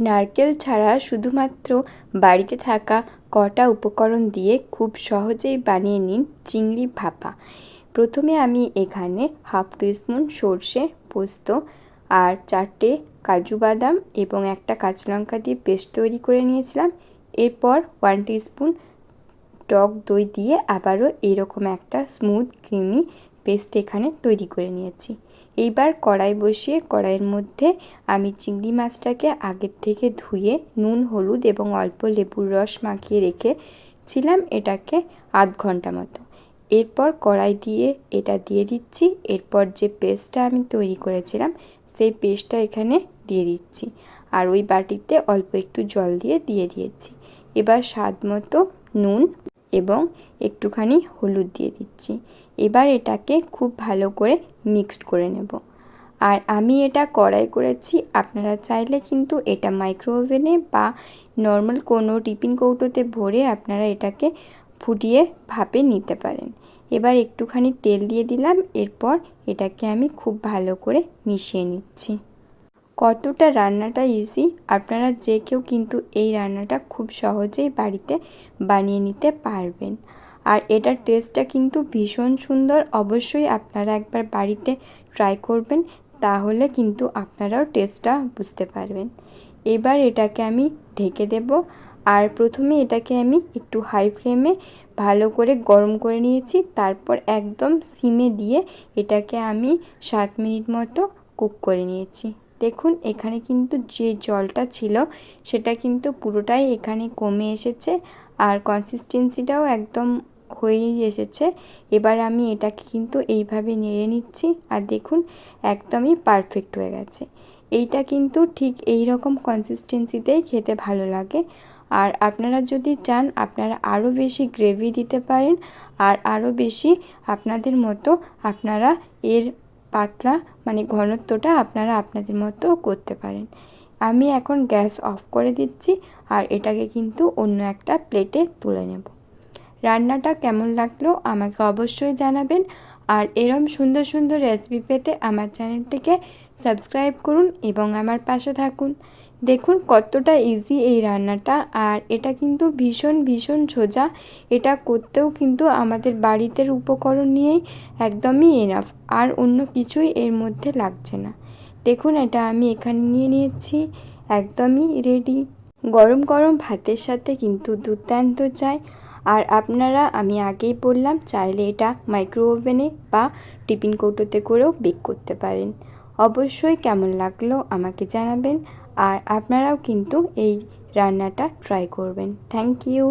নারকেল ছাড়া শুধুমাত্র বাড়িতে থাকা কটা উপকরণ দিয়ে খুব সহজেই বানিয়ে নিন চিংড়ি ভাপা। প্রথমে আমি এখানে হাফ টিস্পুন সর্ষে পোস্ত আর চারটে কাজু বাদাম এবং একটা কাঁচা লঙ্কা দিয়ে পেস্ট তৈরি করে নিয়েছিলাম। এরপর ওয়ান টিস্পুন টক দই দিয়ে আবারও এরকম একটা স্মুথ ক্রিমি পেস্ট এখানে তৈরি করে নিয়েছি। এইবার কড়াই বসিয়ে কড়াইয়ের মধ্যে আমি চিংড়ি মাছটাকে আগের থেকে ধুয়ে নুন, হলুদ এবং অল্প লেবুর রস মাখিয়ে রেখেছিলাম এটাকে আধ ঘণ্টা মতো। এরপর কড়াই দিয়ে এটা দিয়ে দিচ্ছি। এরপর যে পেস্টটা আমি তৈরি করেছিলাম, সেই পেস্টটা এখানে দিয়ে দিচ্ছি। আর ওই বাটিতে অল্প একটু জল দিয়ে দিয়ে দিয়েছি। এবার স্বাদ মতো নুন এবং একটুখানি হলুদ দিয়ে দিচ্ছি। এবার এটাকে খুব ভালো করে মিক্সড করে নেব। আর আমি এটা কড়াই করেছি, আপনারা চাইলে কিন্তু এটা মাইক্রো ওভেনে বা নর্মাল কোনো টিফিন কৌটোতে ভরে আপনারা এটাকে ফুটিয়ে ভাপে নিতে পারেন। এবার একটুখানি তেল দিয়ে দিলাম, এরপর এটাকে আমি খুব ভালো করে মিশিয়ে নিচ্ছি। কতটা রান্নাটা ইজি আপনারা যে কেউ কিন্তু এই রান্নাটা খুব সহজেই বাড়িতে বানিয়ে নিতে পারবেন। আর এটার টেস্টটা কিন্তু ভীষণ সুন্দর। অবশ্যই আপনারা একবার বাড়িতে ট্রাই করবেন, তাহলে কিন্তু আপনারাও টেস্টটা বুঝতে পারবেন। এবার এটাকে আমি ঢেকে দেব, আর প্রথমে এটাকে আমি একটু হাই ফ্লেমে ভালো করে গরম করে নিয়েছি, তারপর একদম সিমে দিয়ে এটাকে আমি সাত মিনিট মতো কুক করে নিয়েছি। দেখুন, এখানে কিন্তু যে জলটা ছিল, সেটা কিন্তু পুরোটাই এখানে কমে এসেছে আর কনসিস্টেন্সিটাও একদম হয়েই এসেছে। এবার আমি এটাকে কিন্তু এইভাবে নেড়ে নিচ্ছি আর দেখুন, একদমই পারফেক্ট হয়ে গেছে। এইটা কিন্তু ঠিক এই রকম কনসিস্টেন্সিতেই খেতে ভালো লাগে। আর আপনারা যদি চান, আপনারা আরও বেশি গ্রেভি দিতে পারেন আর আরও বেশি আপনাদের মতো আপনারা এর পাতলা মানে ঘনত্বটা আপনারা আপনাদের মতো করতে পারেন। আমি এখন গ্যাস অফ করে দিচ্ছি আর এটাকে কিন্তু অন্য একটা প্লেটে তুলে নেব। রান্নাটা কেমন লাগল আমাকে অবশ্যই জানাবেন। আর এরম সুন্দর সুন্দর রেসিপি পেতে আমার চ্যানেলটিকে সাবস্ক্রাইব করুন এবং আমার পাশে থাকুন। দেখুন কতটা ইজি এই রান্নাটা আর এটা কিন্তু ভীষণ ভীষণ সোজা। এটা করতেও কিন্তু আমাদের বাড়িতে উপকরণ নিয়েই একদমই এনাফ আর অন্য কিছুই এর মধ্যে লাগছে না। দেখুন, এটা আমি এখানে নিয়ে নিয়েছি, একদমই রেডি গরম গরম ভাতের সাথে কিন্তু দুর্দান্ত চাই। আর আপনারা, আমি আগেই বললাম, চাইলে এটা মাইক্রো ওভেনে বা টিফিন কৌটোতে করেও বেক করতে পারেন। অবশ্যই কেমন লাগল আমাকে জানাবেন। আর আপনারাও কিন্তু এই রান্নাটা ট্রাই করবেন। Thank you